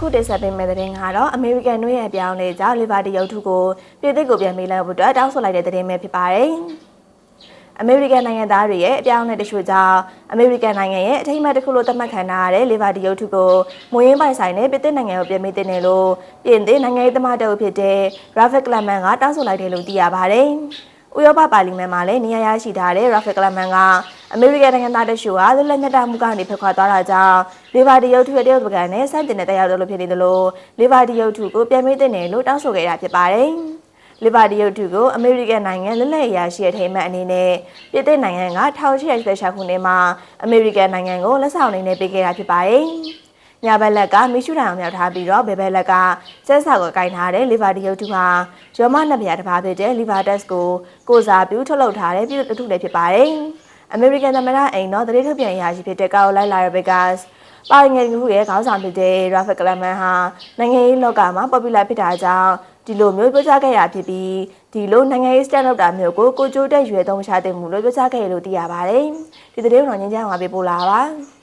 အခုတင်ဆက်ပေးမယ့်သတင်းကတော့အမေရိကန်တို့ရဲ့အပြောင်းအလဲကြောင့်လီဗာတီရုပ်ထုကိုပြည်သစ်ကိုပြန်မေးလိုက်ဖို့အတွက်တောင်းဆိုလိုက်တဲ့သတင်းပဲဖြစ်ပါတယ်။အမေရိကန်နိုင်ငံသားတွေရဲ့အပြောင်းအလဲတချို့ကြောင့်အမေရိကန်နိုင်ငံရဲ့အထိမ်းအမှတ်တစ်ခုလိုသတ်မှတ်ခံထားရတဲ့လီဗာတီရုပ်ထုကိုမွေးရင်းပိုင်ဆိုင်တဲ့ပြည်သစ်နိုင်ငံကိုပြန်မေးတင်တယ်လို့ပြင်သစ်နိုင်ငံရေးသမားတအုပ်ဖြစ်တဲ့ Rafael Clement ကတောင်းဆိုလိုက်တယ်လို့သိရပါတယ်။ ဥရောပပါလီမန်မှာလည်းနေရာရရှိထားတဲ့ Rafael Clement ကအမေရိကန်နိုင်ငံသားတချို့ဟာလွတ်လပ်မြတ်တာမှုကနေဖက်ခွာသွားတာကြောင့်လီဗာတီရုပ်ထုရဲ့တရုတ်ပကံနဲ့စတင်တဲ့တရားတော်လို့ဖြစ်နေသလိုလီဗာတီရုပ်ထုကိုပြန်မေးတဲ့နယ်လို့တောင်းဆိုခဲ့တာဖြစ်ပါတယ်။လီဗာတီရုပ်ထုကိုအမေရိကန်နိုင်ငံလွတ်လပ်ရာရှိတဲ့ထိမ်းမှတ်အနေနဲ့ပြည်သစ်နိုင်ငံက1886ခုနှစ်မှာအမေရိကန်နိုင်ငံကိုလက်ဆောင်အနေနဲ့ပေးခဲ့တာဖြစ်ပါတယ်။ ညာဘက်လက်ကမီရှုတိုင်အောင်မြောက်ထားပြီးတော့ဘယ်ဘက်လက်ကစက်ဆောက်ကကင်ထားတဲ့လီဗာတီရုပ်ထုဟာရောမနှစ်ပြားတစ်ပါးဖြစ်တဲ့လီဗာတက်စ်ကိုကိုစားပြုထုတ်လုပ်ထားတဲ့ပြည်သူတစ်ထုလည်းဖြစ်ပါတယ်။အမေရိကန်သမ္မတအိမ်တော်တရေထုတ်ပြန်အရာရှိဖြစ်တဲ့ကာရိုလိုင်းလာရဘက်ဂတ်စ်ပါရီငယ်တစ်ခုရဲ့ခေါင်းဆောင်ဖြစ်တဲ့ရာဖက်ကလမန်ဟာနိုင်ငံရေးလောကမှာပေါ်ပူလာဖြစ်တာကြောင့်ဒီလိုမျိုးပြောကြားခဲ့ရဖြစ်ပြီးဒီလိုနိုင်ငံရေးစတက်လောက်တာမျိုးကိုကိုကျိုးတက်ရွယ်သုံးချတဲ့မှုလို့ပြောကြားခဲ့ရလို့သိရပါတယ်။ဒီသတင်းကိုတော့ငင်းချမ်းပါပေးပို့လာပါ။